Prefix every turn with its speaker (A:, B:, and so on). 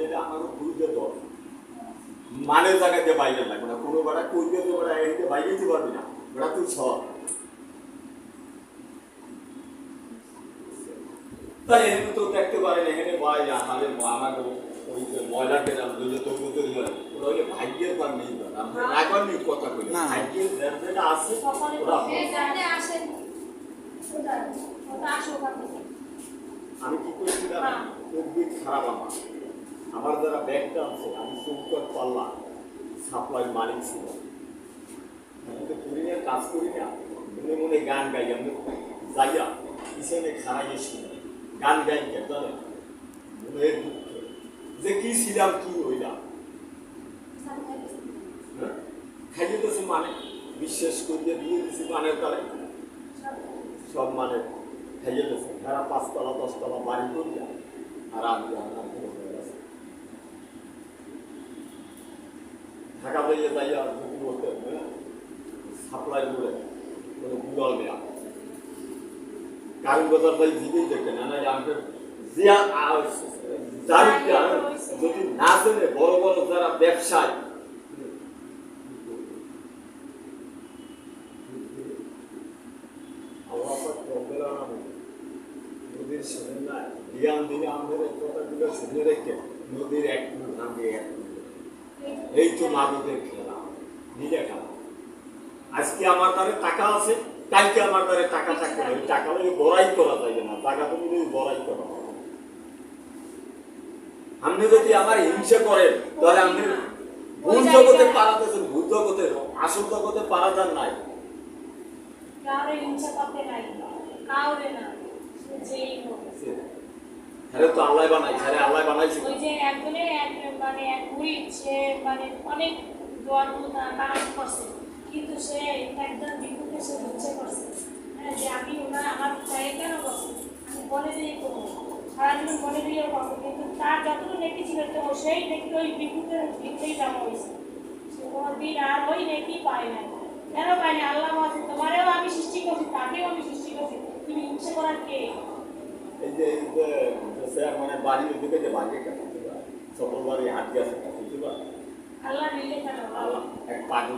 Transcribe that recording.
A: এটা আমারও বুঝতে তো মানে জায়গায় দিয়ে বাইরে লাগবে না কোনো বেড়া কইবে তো বেড়া এইতে বাইরে যেতে পারবি না বেড়া তুই সব তাই এখানে তো দেখতে পারেন এখানে ভাই আমাদের আমাকে ওই যে ময়লাকে নাম ওই যে তৈরি তৈরি করে ওরা ওই ভাগ্যের পার নেই আমরা রাগবার নেই কথা কই
B: না।
A: ভাগ্যের যেটা আছে ওরা আমি কি করেছিলাম খুবই খারাপ আমার। আমার যারা ব্যাগটা আছে, আমি চৌকার পাল্লা, সাপ্লাই মালিক ছিল। আমি কাজ করি না। মনে মনে গান গাই, আমি যাইয়া পিছনে খারাই ছিল গান গাই কে, জানেন? মনের দুঃখে। যে কি ছিলাম, কি হইলাম? হ্যাঁ? খাইয়ে দিয়েছে মানে? বিশ্বাস করিয়ে দিয়ে দিয়েছি মানের তালে সব মানে খাইয়ে দিয়েছে। তারা পাঁচতলা, দশতলা বাড়ি করিয়া। আর আমি আমার কোনো হয়ে গেছে ঢাকা দিয়ে যাইয়া যদি বলতে সাপ্লাই করে মানে গুগল দেয়া কারণ বাজার ভাই দিকেই দেখে না না আমাকে জারিটা যদি না জেনে বড় বড় যারা ব্যবসায় নদীর শুনে না জ্ঞান দিলে আমাদের কথাগুলো শুনে রেখে নদীর এক নামে এক মুখ। এই তো মাদুদের খেলা। নিজে খেলা। আজকে আমার দ্বারে টাকা আছে কালকে আমার দ্বারে টাকা থাকবে না। ওই টাকা ওই বড়াই করা যাবে না। টাকা তো যদি বড়াই করা। আপনি যদি আমার হিংসা করেন তাহলে আপনি ভুল জগতে পারা যাচ্ছেন ভুল জগতে আসল জগতে পারা যান নাই।
C: কাউরে হিংসা করতে নাই। কাউরে না যেই হোক।
A: হ্যাঁ তো আল্লাহ বানাই হ্যাঁ আল্লাহ বানাইছে।
C: ওই যে একজনের এক মানে এক মুড়ি সে মানে অনেক দোয়ার কাজ করছে কিন্তু সে একজন বিপুকে সে ইচ্ছে করছে। হ্যাঁ যে আমি ওনার আমার চাই কেন করছে? আমি বলে দিয়ে করব। সারাদিন বলে দিয়ে করব। কিন্তু তার যতটুকু নেকি ছিল তো সেই নেকি ওই বিপুকের ভিতরেই জমা হয়েছে। কোনোদিন আর ওই নেকি পায় না কেন পায় না আল্লাহ বলছে তোমারেও আমি সৃষ্টি করছি তাকেও আমি সৃষ্টি করছি। তুমি ইচ্ছে করার কে?
A: এই যে স্যার মানে বাড়ি ওদিকে যে বাড়ি কেন সকল বাড়ি হাঁটি আছে বুঝতে পার এক পাগল